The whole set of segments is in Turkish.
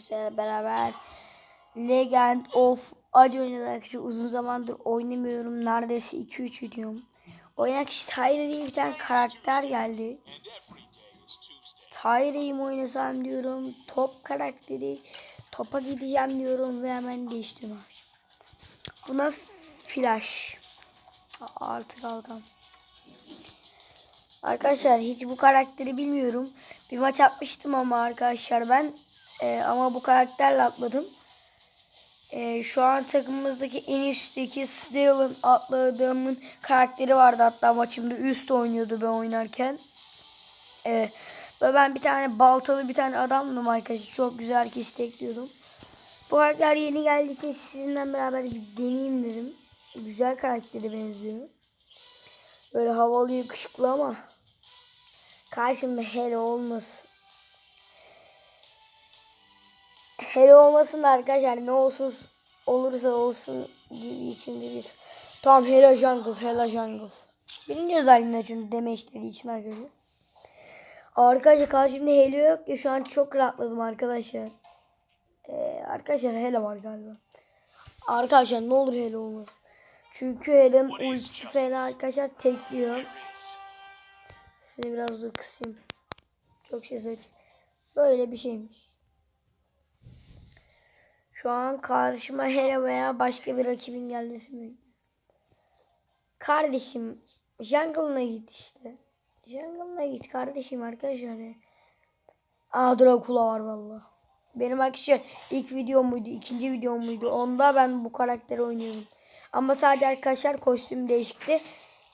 sizlerle beraber Legend of Acı oynadı arkadaşlar. Uzun zamandır oynamıyorum. Neredeyse 2-3 videom. Oynayan kişi Tyre diye bir tane karakter geldi. Tyre'yi mi oynasam diyorum. Top karakteri. Topa gideceğim diyorum ve hemen abi. Buna flash. Artık kalkan. Arkadaşlar hiç bu karakteri bilmiyorum. Bir maç atmıştım ama arkadaşlar ben e, ama bu karakterle atmadım. E, şu an takımımızdaki en üstteki Steel'ın atladığımın karakteri vardı hatta maçımda üst oynuyordu ben oynarken. E, ve ben bir tane baltalı bir tane adamdım arkadaşlar. Çok güzel herkesi tekliyordum. Bu karakter yeni geldiği için sizinle beraber bir deneyeyim dedim. Güzel karaktere benziyor. Böyle havalı yakışıklı ama karşımda hele olmasın. Hele olmasın da arkadaşlar ne olsun olursa olsun gibi içinde bir. Tamam Hela Jungle, Hela Jungle. Birinci özelliğinde çünkü deme istediği için arkadaşlar. Arkadaşlar karşımda Hela yok ya şu an çok rahatladım arkadaşlar. Ee, arkadaşlar Hela var galiba. Arkadaşlar ne olur Hela olmasın. Çünkü Hela'nın ultisi falan arkadaşlar tekliyor. Size biraz dur kısayım. Çok şey saç. Böyle bir şeymiş. Şu an karşıma Hela veya başka bir rakibin gelmesi mi? Kardeşim jungle'ına git işte. Jungle'ına git kardeşim arkadaşlar. Aa Dracula var valla. Benim arkadaşlar ilk videom muydu, ikinci videom muydu? Onda ben bu karakteri oynuyorum. Ama sadece arkadaşlar kostüm değişikti.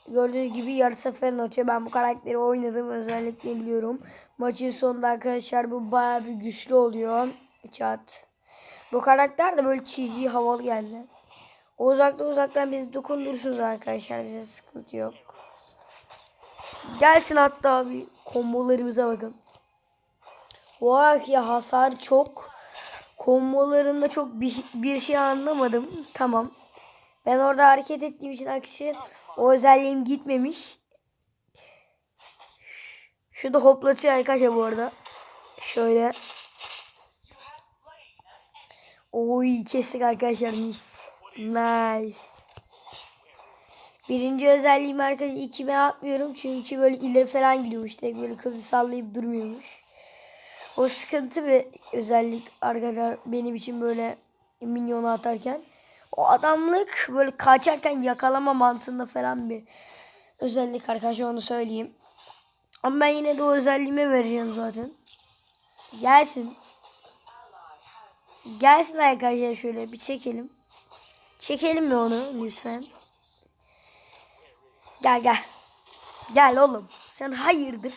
Gördüğünüz gibi yarı seferin atıyor. Ben bu karakteri oynadım. Özellikle biliyorum. Maçın sonunda arkadaşlar bu bayağı bir güçlü oluyor. Çat. Bu karakter de böyle çizgi havalı geldi. O uzakta uzaktan bizi dokundursunuz arkadaşlar. Bize sıkıntı yok. Gelsin hatta bir kombolarımıza bakın. Vay ya hasar çok. Kombolarında çok bir, bir şey anlamadım. Tamam. Ben orada hareket ettiğim için arkadaşlar o özelliğim gitmemiş. Şu da hoplatıyor arkadaşlar bu arada. Şöyle. Oy kestik arkadaşlar mis. Nice. Birinci özelliğimi arkadaşlar ikime atmıyorum. Çünkü böyle ileri falan gidiyormuş. Tek böyle kızı sallayıp durmuyormuş. O sıkıntı bir özellik arkadaşlar benim için böyle minyonu atarken. O adamlık böyle kaçarken yakalama mantığında falan bir özellik arkadaşlar onu söyleyeyim. Ama ben yine de o özelliğime vereceğim zaten. Gelsin. Gelsin arkadaşlar şöyle bir çekelim. Çekelim mi onu lütfen? Gel gel. Gel oğlum. Sen hayırdır?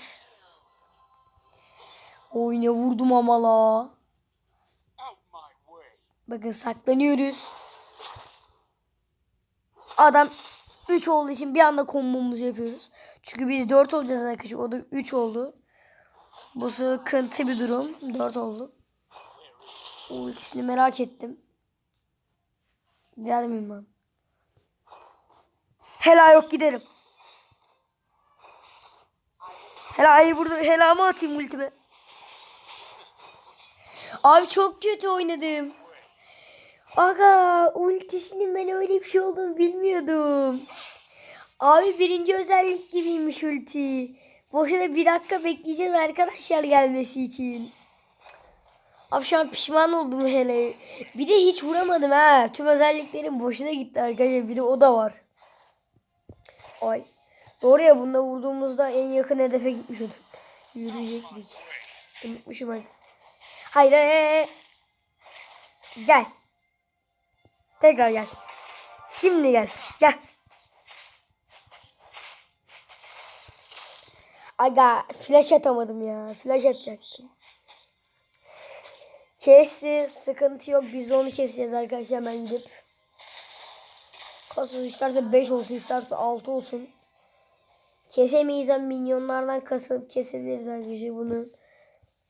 Oy ne vurdum ama la. Bakın saklanıyoruz. Adam 3 olduğu için bir anda kombomuzu yapıyoruz. Çünkü biz 4 olacağız arkadaşlar. O da 3 oldu. Bu sıkıntı bir durum. 4 oldu. O ikisini merak ettim. Der miyim ben? Hela yok giderim. Hela hayır burada hela mı atayım ultime? Abi çok kötü oynadım. Aga ultisinin ben öyle bir şey olduğunu bilmiyordum. Abi birinci özellik gibiymiş ulti. Boşuna bir dakika bekleyeceğiz arkadaşlar gelmesi için. Abi şu an pişman oldum hele. Bir de hiç vuramadım ha. Tüm özelliklerim boşuna gitti arkadaşlar. Bir de o da var. Ay. Doğru ya bunda vurduğumuzda en yakın hedefe gitmiş. Yürüyecektik. Unutmuşum ben. Hayır. Gel. Tekrar gel. Şimdi gel. Gel. Aga flash atamadım ya. Flash atacaktım. Kesti. Sıkıntı yok. Biz onu keseceğiz arkadaşlar hemen gidip. Kasız isterse 5 olsun isterse 6 olsun. Kesemeyiz ama minyonlardan kasıp kesebiliriz arkadaşlar bunu.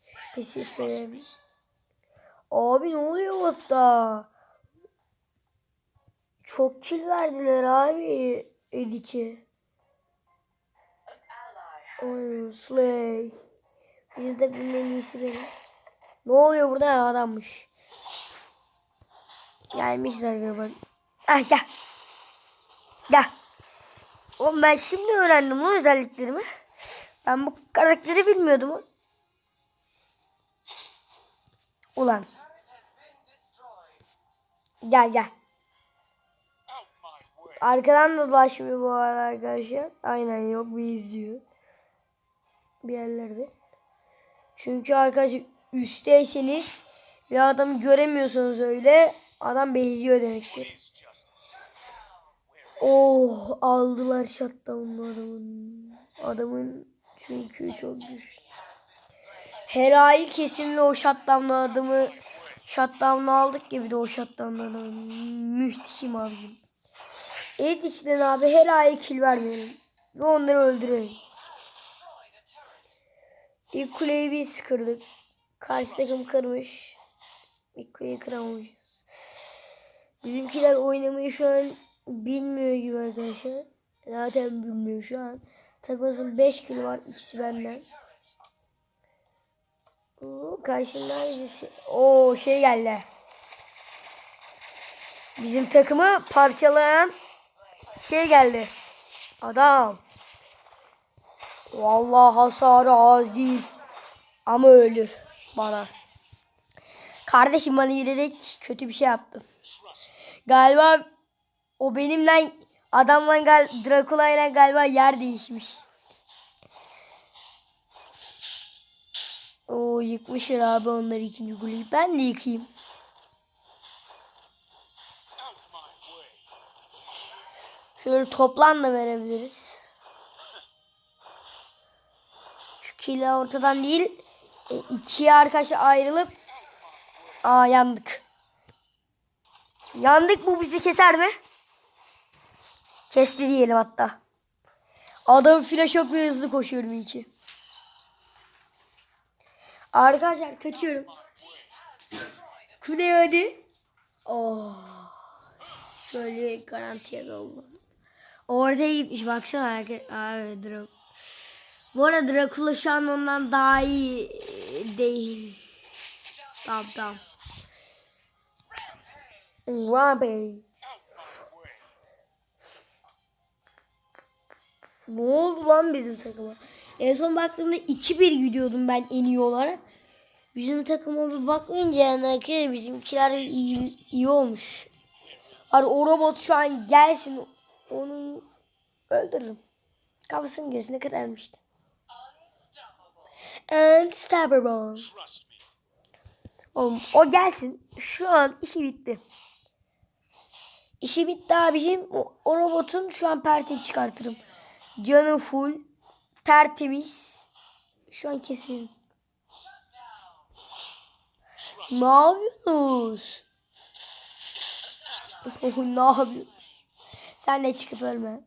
Şüphesiz söyleyeyim. Abi ne oluyor hatta? Çok kill verdiler abi Edic'e. Oy Slay. Bizim takımın en iyisi benim. Ne oluyor burada ya adammış. Gelmişler galiba. Ah gel. Gel. Oğlum ben şimdi öğrendim lan özelliklerimi. Ben bu karakteri bilmiyordum. Ulan. Gel gel. Arkadan da dolaşmıyor bu arada arkadaşlar. Aynen yok bir izliyor. Bir yerlerde. Çünkü arkadaşlar üstteyseniz ve adamı göremiyorsunuz öyle. Adam bezliyor demektir. Oh aldılar shutdown'u adamın. Adamın çünkü çok güçlü. Hera'yı kesin ve o shutdown'lu adamı shutdown'lu aldık gibi de o shutdown'lu adamı. Müthişim abicim. İşte abi Hera'ya kill vermeyelim. Ve onları öldürelim. İlk kuleyi biz kırdık. Karşı takım kırmış. İlk kuleyi. Bizimkiler oynamayı şu an bilmiyor gibi arkadaşlar. Zaten bilmiyor şu an. Takmasın 5 kill var. ikisi benden. Oo, karşımda bir şey. Oo şey geldi. Bizim takımı parçalayan şey geldi. Adam. Vallahi hasarı az değil. Ama ölür bana. Kardeşim bana yürüyerek kötü bir şey yaptın. Galiba o benimle adamla gal Dracula ile galiba yer değişmiş. O yıkmışlar abi onları ikinci kuleyi. Ben de yıkayım. Şöyle toplan da verebiliriz. Şu kila ortadan değil. E, ikiye arkadaşlar ayrılıp. Aa yandık. Yandık bu bizi keser mi? Kesti diyelim hatta. Adam flash çok ve hızlı koşuyorum iyi. Arkadaşlar kaçıyorum. Kule hadi. Oh. Şöyle garantiye doldu. Ortaya gitmiş baksana. Abi Drak. Bu arada Dracula şu an ondan daha iyi değil. Tamam tamam. Rampage. Ne oldu lan bizim takıma? En son baktığımda 2-1 gidiyordum ben en iyi olarak. Bizim takıma bir bakmayınca yani bizimkiler iyi, iyi olmuş. Hani o robot şu an gelsin onu öldürürüm. Kafasının gözüne kadarmıştı. Unstoppable. Oğlum o gelsin. Şu an işi bitti. İşi bitti abicim. O, o robotun şu an perteyi çıkartırım. Canı full. Tertemiz. Şu an keselim. Ne yapıyorsunuz? ne yapıyorsunuz? Sen de çıkıp ölme.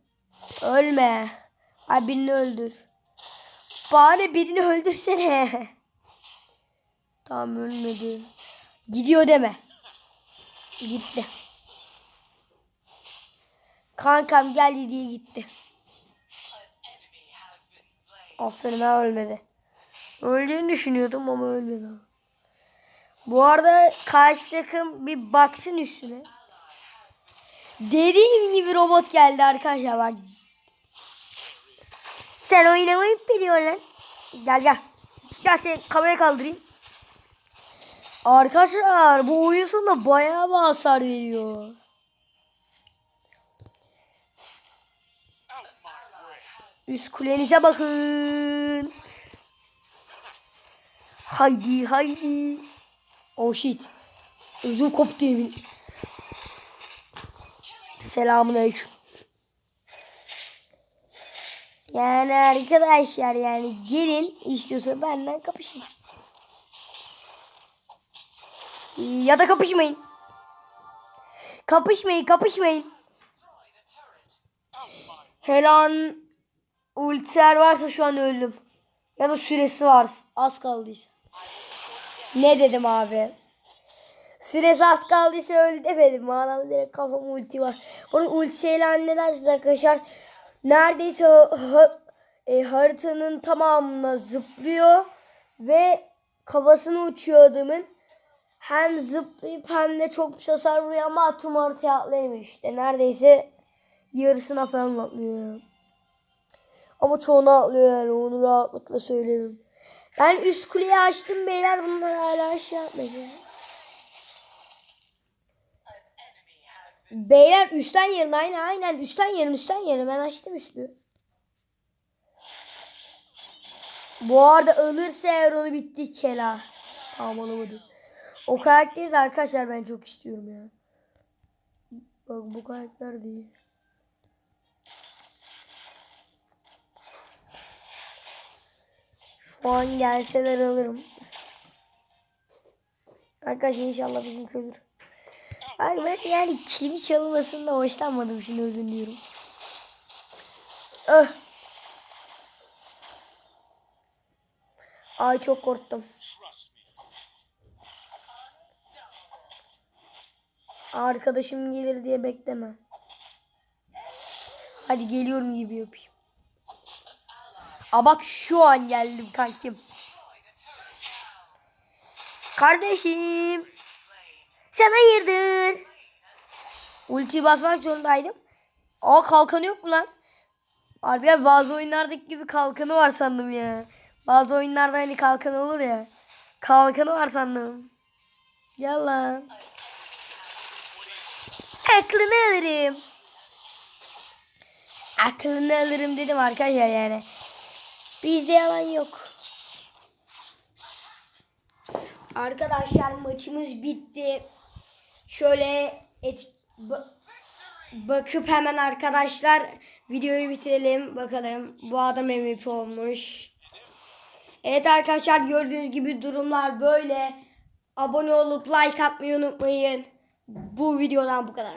Ölme. Birini öldür. Bari birini öldürsene. Tamam ölmedi. Gidiyor deme. Gitti. Kankam geldi diye gitti. Aferin ha ölmedi. Öldüğünü düşünüyordum ama ölmedi. Bu arada karşı takım bir baksın üstüne. Dediğim gibi robot geldi arkadaşlar bak. Sen oynamayı biliyorsun lan. Gel gel. Gel seni kameraya kaldırayım. Arkadaşlar bu oyun sonunda bayağı bir hasar veriyor. Üst kulenize bakın. Haydi haydi. Oh shit. Özüm koptu yemin. Selamun aleyküm. Yani arkadaşlar yani gelin istiyorsa benden kapışın. Ya da kapışmayın. Kapışmayın kapışmayın. Helan ultiler varsa şu an öldüm. Ya da süresi var. Az kaldıysa. Ne dedim abi? Süresi az kaldıysa öldü demedim. Adam direkt kafam ulti var. Onun ulti şeyler ne dersiniz arkadaşlar? Neredeyse ha, e, haritanın tamamına zıplıyor ve kafasını uçuyor adamın. Hem zıplayıp hem de çok pis hasar vuruyor ama atom ortaya atlayamıyor işte. Neredeyse yarısına falan atlıyor. Ama çoğunu atlıyor yani onu rahatlıkla söylerim. Ben üst kuleyi açtım beyler bunlar hala şey yapmadı. Beyler üstten yerin aynen aynen üstten yerin üstten yerin ben açtım üstü. Bu arada ölürse eğer onu bitti kela. Tamam alamadı. O karakteri de arkadaşlar ben çok istiyorum ya. Bak bu karakter değil. Şu an gelseler alırım. Arkadaşlar inşallah bizim ölür. Bak ben yani kilimi çalınmasında hoşlanmadım şimdi öldün diyorum. Öh. Ay çok korktum. Arkadaşım gelir diye bekleme. Hadi geliyorum gibi yapayım. Aa bak şu an geldim kankim. Kardeşim. Sen hayırdır? Ultiyi basmak zorundaydım. Aa kalkanı yok mu lan? Artık bazı oyunlardaki gibi kalkanı var sandım ya. Bazı oyunlarda hani kalkan olur ya. Kalkanı var sandım. Gel lan. Aklını alırım. Aklını alırım dedim arkadaşlar yani. Bizde yalan yok. Arkadaşlar maçımız bitti. Şöyle et, ba- bakıp hemen arkadaşlar videoyu bitirelim. Bakalım bu adam MVP olmuş. Evet arkadaşlar gördüğünüz gibi durumlar böyle. Abone olup like atmayı unutmayın. Bu videodan bu kadar.